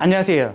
안녕하세요.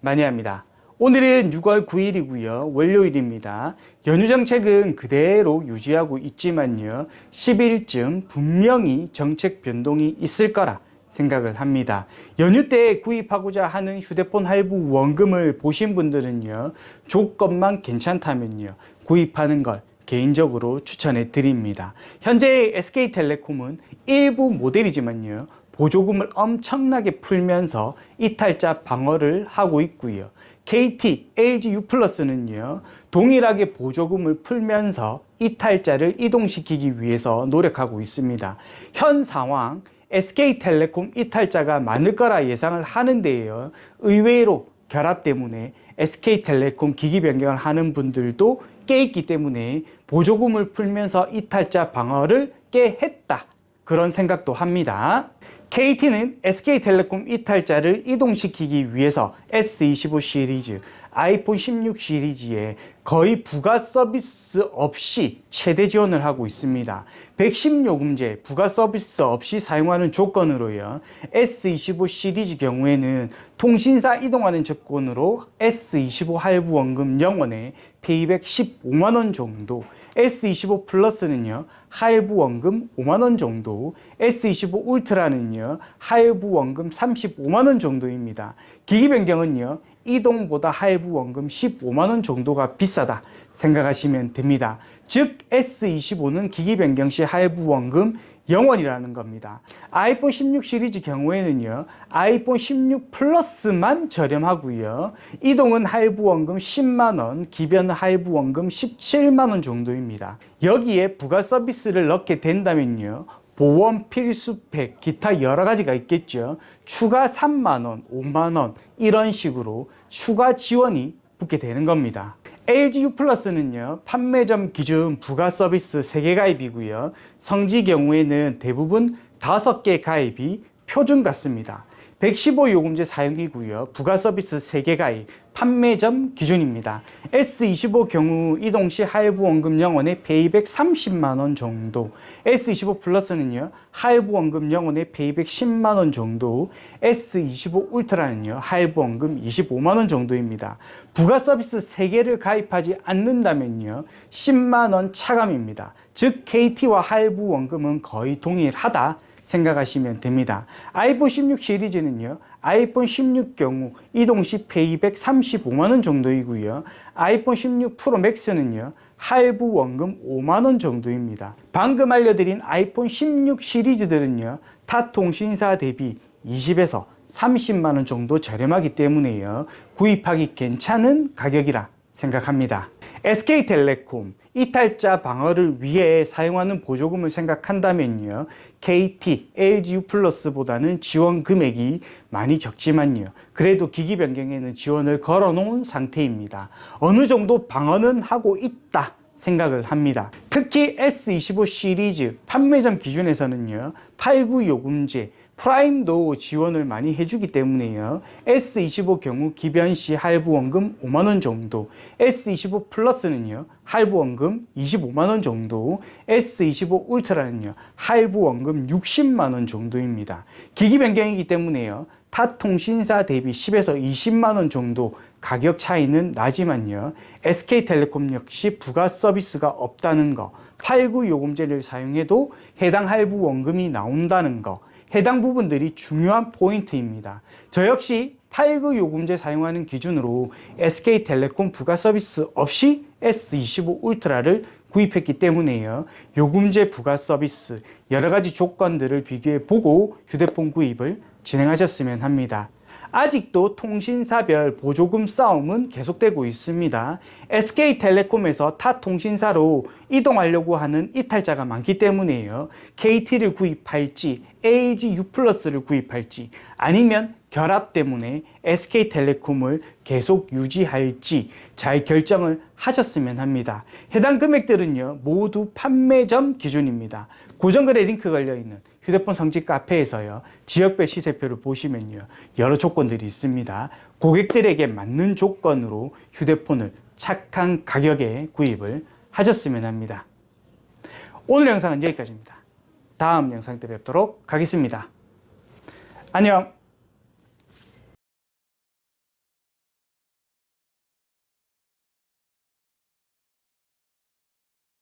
마니아입니다. 오늘은 6월 9일이고요. 월요일입니다. 연휴 정책은 그대로 유지하고 있지만요. 10일쯤 분명히 정책 변동이 있을 거라 생각을 합니다. 연휴 때 구입하고자 하는 휴대폰 할부 원금을 보신 분들은요. 조건만 괜찮다면요. 구입하는 걸 개인적으로 추천해 드립니다. 현재 SK텔레콤은 일부 모델이지만요. 보조금을 엄청나게 풀면서 이탈자 방어를 하고 있고요. KT, LG U+는요. 동일하게 보조금을 풀면서 이탈자를 이동시키기 위해서 노력하고 있습니다. 현 상황 SK텔레콤 이탈자가 많을 거라 예상을 하는데요. 의외로 결합 때문에 SK텔레콤 기기 변경을 하는 분들도 깨있기 때문에 보조금을 풀면서 이탈자 방어를 깨했다. 그런 생각도 합니다. KT는 SK텔레콤 이탈자를 이동시키기 위해서 S25 시리즈, 아이폰 16 시리즈에 거의 부가 서비스 없이 최대 지원을 하고 있습니다. 110 요금제 부가 서비스 없이 사용하는 조건으로요. S25 시리즈 경우에는 통신사 이동하는 조건으로 S25 할부 원금 0원에 페이백 15만 원 정도, S25 플러스는요, 할부 원금 5만 원 정도, S25 울트라는요, 할부 원금 35만 원 정도입니다. 기기 변경은요, 이동보다 할부 원금 15만 원 정도가 비싸다 생각하시면 됩니다. 즉 S25는 기기 변경 시 할부 원금 0원이라는 겁니다. 아이폰 16 시리즈 경우에는요, 아이폰 16 플러스만 저렴하고요. 이동은 할부 원금 10만원, 기변 할부 원금 17만원 정도입니다. 여기에 부가 서비스를 넣게 된다면요, 보험 필수팩, 기타 여러 가지가 있겠죠. 추가 3만원, 5만원, 이런 식으로 추가 지원이 붙게 되는 겁니다. LG U 플러스는요, 판매점 기준 부가 서비스 3개 가입이고요. 성지 경우에는 대부분 5개 가입이 표준 같습니다. 115 요금제 사용이고요. 부가 서비스 3개 가입, 판매점 기준입니다. S25 경우 이동 시 할부 원금 0원에 페이백 30만 원 정도. S25 플러스는요. 할부 원금 0원에 페이백 10만 원 정도. S25 울트라는요. 할부 원금 25만 원 정도입니다. 부가 서비스 3개를 가입하지 않는다면요. 10만 원 차감입니다. 즉 KT와 할부 원금은 거의 동일하다. 생각하시면 됩니다. 아이폰 16 시리즈는요. 아이폰 16 경우 이동 시 페이백 35만 원 정도이고요. 아이폰 16 프로 맥스는요. 할부 원금 5만 원 정도입니다. 방금 알려드린 아이폰 16 시리즈들은요. 타 통신사 대비 20에서 30만 원 정도 저렴하기 때문에요. 구입하기 괜찮은 가격이라 생각합니다. SK텔레콤 이탈자 방어를 위해 사용하는 보조금을 생각한다면요. KT, LGU 플러스보다는 지원 금액이 많이 적지만요. 그래도 기기 변경에는 지원을 걸어 놓은 상태입니다. 어느 정도 방어는 하고 있다. 생각을 합니다. 특히 S25 시리즈 판매점 기준에서는요, 89 요금제, 프라임도 지원을 많이 해주기 때문에요. S25 경우 기변 시 할부 원금 5만 원 정도, S25 플러스는요 할부 원금 25만 원 정도, S25 울트라는요 할부 원금 60만 원 정도입니다. 기기 변경이기 때문에요. 타 통신사 대비 10에서 20만 원 정도 가격 차이는 나지만요. SK텔레콤 역시 부가 서비스가 없다는 거, 89 요금제를 사용해도 해당 할부 원금이 나온다는 거, 해당 부분들이 중요한 포인트입니다. 저 역시 89 요금제 사용하는 기준으로 SK텔레콤 부가 서비스 없이 S25 울트라를 구입했기 때문에요. 요금제 부가 서비스 여러 가지 조건들을 비교해 보고 휴대폰 구입을 진행하셨으면 합니다. 아직도 통신사별 보조금 싸움은 계속되고 있습니다. SK텔레콤에서 타 통신사로 이동하려고 하는 이탈자가 많기 때문에요. KT를 구입할지, LG U+를 구입할지, 아니면 결합 때문에 SK텔레콤을 계속 유지할지 잘 결정을 하셨으면 합니다. 해당 금액들은요, 모두 판매점 기준입니다. 고정거래 링크 걸려있는 휴대폰 성지 카페에서요, 지역별 시세표를 보시면요, 여러 조건들이 있습니다. 고객들에게 맞는 조건으로 휴대폰을 착한 가격에 구입을 하셨으면 합니다. 오늘 영상은 여기까지입니다. 다음 영상 때 뵙도록 하겠습니다. 안녕!